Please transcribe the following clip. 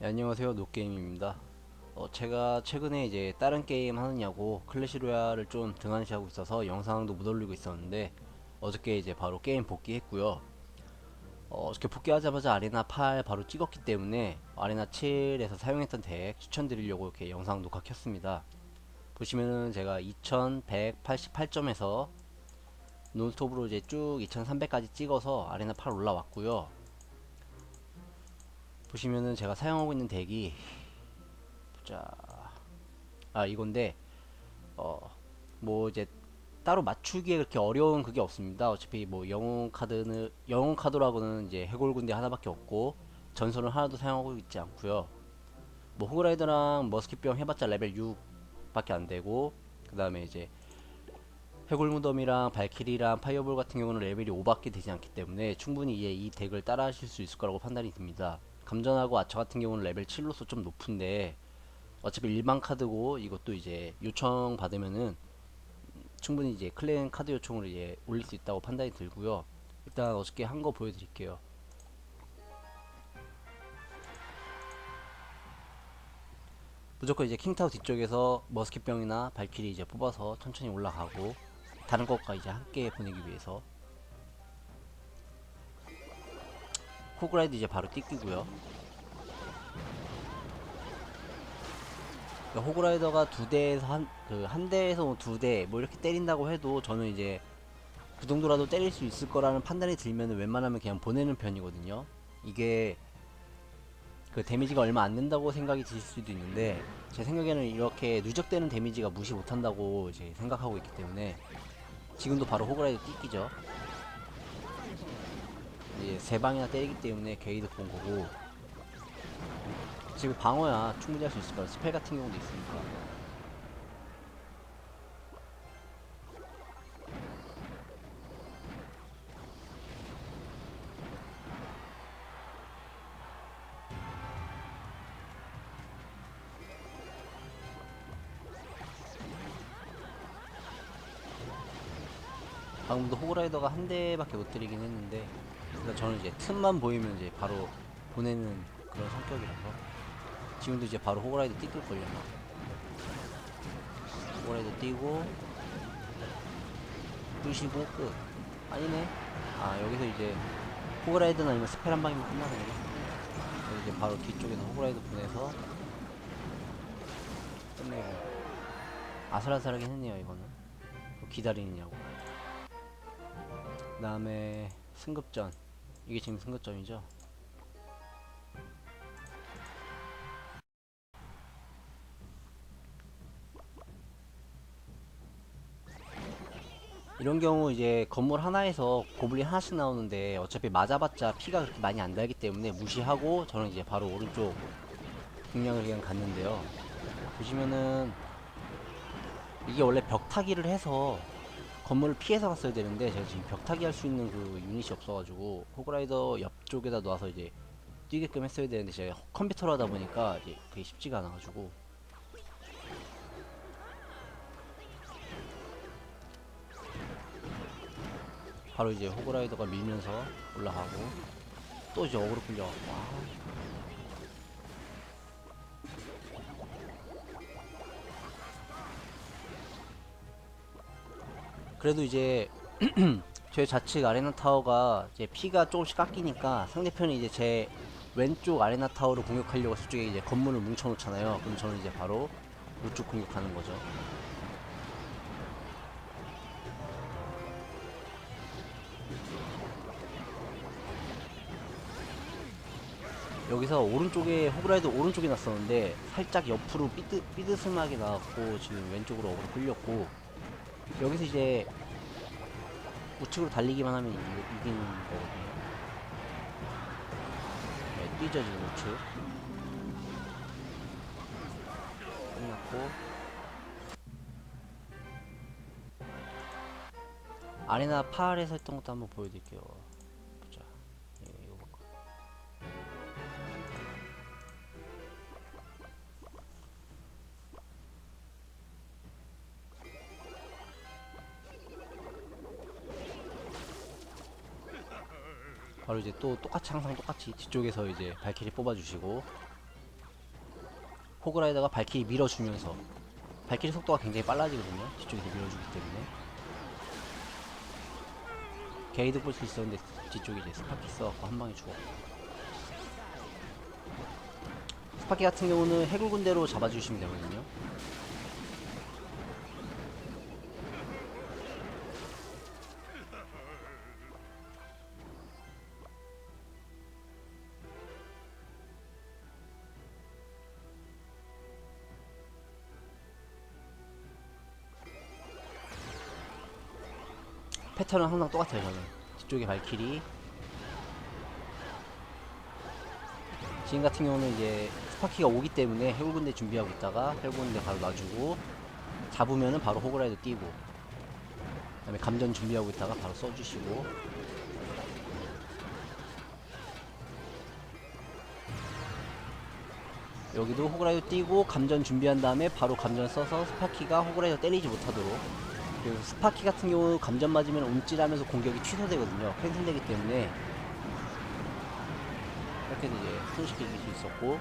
네, 안녕하세요. 노게임입니다. 어, 제가 최근에 이제 다른 게임 하느냐고 클래시 로얄을 좀 등한시하고 있어서 영상도 못 올리고 있었는데 어저께 이제 바로 게임 복귀했고요. 어, 어저께 복귀하자마자 아레나 8 바로 찍었기 때문에 아레나 7에서 사용했던 덱 추천드리려고 이렇게 영상 녹화 켰습니다. 보시면은 제가 2188점에서 논스톱으로 이제 쭉 2300까지 찍어서 아레나 8 올라왔고요 보시면은 제가 사용하고 있는 덱이 보자. 아 이건데 어뭐 이제 따로 맞추기에 그렇게 어려운 그게 없습니다. 어차피 뭐 영웅 카드는 영웅 카드라고는 이제 해골 군대 하나밖에 없고 전설은 하나도 사용하고 있지 않고요. 뭐 호그라이더랑 머스킷병 해봤자 레벨 6밖에 안 되고 그 다음에 이제 해골 무덤이랑 발키리랑 파이어볼 같은 경우는 레벨이 5밖에 되지 않기 때문에 충분히 예, 이 덱을 따라 하실 수 있을 거라고 판단이 듭니다. 감전하고 아처 같은 경우는 레벨 7로서 좀 높은데 어차피 일반 카드고 이것도 이제 요청 받으면은 충분히 이제 클랜 카드 요청으로 이제 올릴 수 있다고 판단이 들고요. 일단 어저께 한 거 보여드릴게요. 무조건 이제 킹타워 뒤쪽에서 머스킷병이나 발키리 이제 뽑아서 천천히 올라가고 다른 것과 이제 함께 보내기 위해서 호그라이드 이제 바로 띠끼고요. 그러니까 호그라이더가 두 대에서 한 그 한 대에서 두 대 뭐 이렇게 때린다고 해도 저는 이제 그 정도라도 때릴 수 있을 거라는 판단이 들면 웬만하면 그냥 보내는 편이거든요. 이게 그 데미지가 얼마 안 된다고 생각이 드실 수도 있는데 제 생각에는 이렇게 누적되는 데미지가 무시 못한다고 이제 생각하고 있기 때문에 지금도 바로 호그라이더 띠끼죠 이제 세 방이나 때리기 때문에 게이드 본 거고. 지금 방어야 충분히 할 수 있을 거라 스펠 같은 경우도 있으니까. 방금도 호그라이더가 한 대밖에 못 때리긴 했는데 그러니까 저는 이제 틈만 보이면 이제 바로 보내는 그런 성격이라서 지금도 이제 바로 호그라이더 띠끌 걸려 호그라이더 띄고 부시고 끝. 아니네. 아 여기서 이제 호그라이더나 아니면 스펠 한 방이면 끝나네 그래서 이제 바로 뒤쪽에서 호그라이더 보내서 끝내고. 아슬아슬하긴 했네요 이거는. 뭐 기다리느냐고. 그 다음에 승급전. 이게 지금 승급전이죠? 이런 경우 이제 건물 하나에서 고블린 하나씩 나오는데 어차피 맞아봤자 피가 그렇게 많이 안 달기 때문에 무시하고 저는 이제 바로 오른쪽 공략을 그냥 갔는데요. 보시면은 이게 원래 벽타기를 해서 건물을 피해서 갔어야 되는데 제가 지금 벽타기 할 수 있는 그 유닛이 없어가지고 호그라이더 옆쪽에다 놔서 이제 뛰게끔 했어야 되는데 제가 컴퓨터로 하다 보니까 이제 그게 쉽지가 않아가지고. 바로 이제 호그라이더가 밀면서 올라가고 또 이제 어그로 끌려갖고 그래도 이제 저희 좌측 아레나 타워가 이제 피가 조금씩 깎이니까 상대편이 이제 제 왼쪽 아레나 타워를 공격하려고 저쪽에 이제 건물을 뭉쳐 놓잖아요. 그럼 저는 이제 바로 우측 공격하는 거죠. 여기서 오른쪽에 호그라이드 오른쪽에 났었는데 살짝 옆으로 삐드, 삐드스하게 나왔고 지금 왼쪽으로 어그로 끌렸고 여기서 이제 우측으로 달리기만 하면 이, 이기는 거거든요. 네, 뛰죠 지금 우측. 끝났고 아레나 8에서 했던 것도 한번 보여드릴게요. 바로 이제 또 똑같이 항상 똑같이 뒤쪽에서 이제 발키리 뽑아주시고 호그라이더가 발키리 밀어주면서 발키리 속도가 굉장히 빨라지거든요. 뒤쪽에서 밀어주기 때문에 게이드 볼 수 있었는데 뒤쪽에 이제 스파키 써갖고 한 방에 죽었고 스파키 같은 경우는 해골 군대로 잡아주시면 되거든요. 패턴은 항상 똑같아요 저는. 뒤쪽에 발키리. 지금 같은 경우는 이제 스파키가 오기 때문에 해골군대 준비하고 있다가 해골군대 바로 놔주고 잡으면은 바로 호그라이더 뛰고 그 다음에 감전 준비하고 있다가 바로 써주시고. 여기도 호그라이더 뛰고 감전 준비한 다음에 바로 감전 써서 스파키가 호그라이더 때리지 못하도록 그리고 스파키 같은 경우 감전 맞으면 움찔하면서 공격이 취소되거든요. 캔슬되기 때문에 이렇게 이제 손쉽게 이길 수 있었고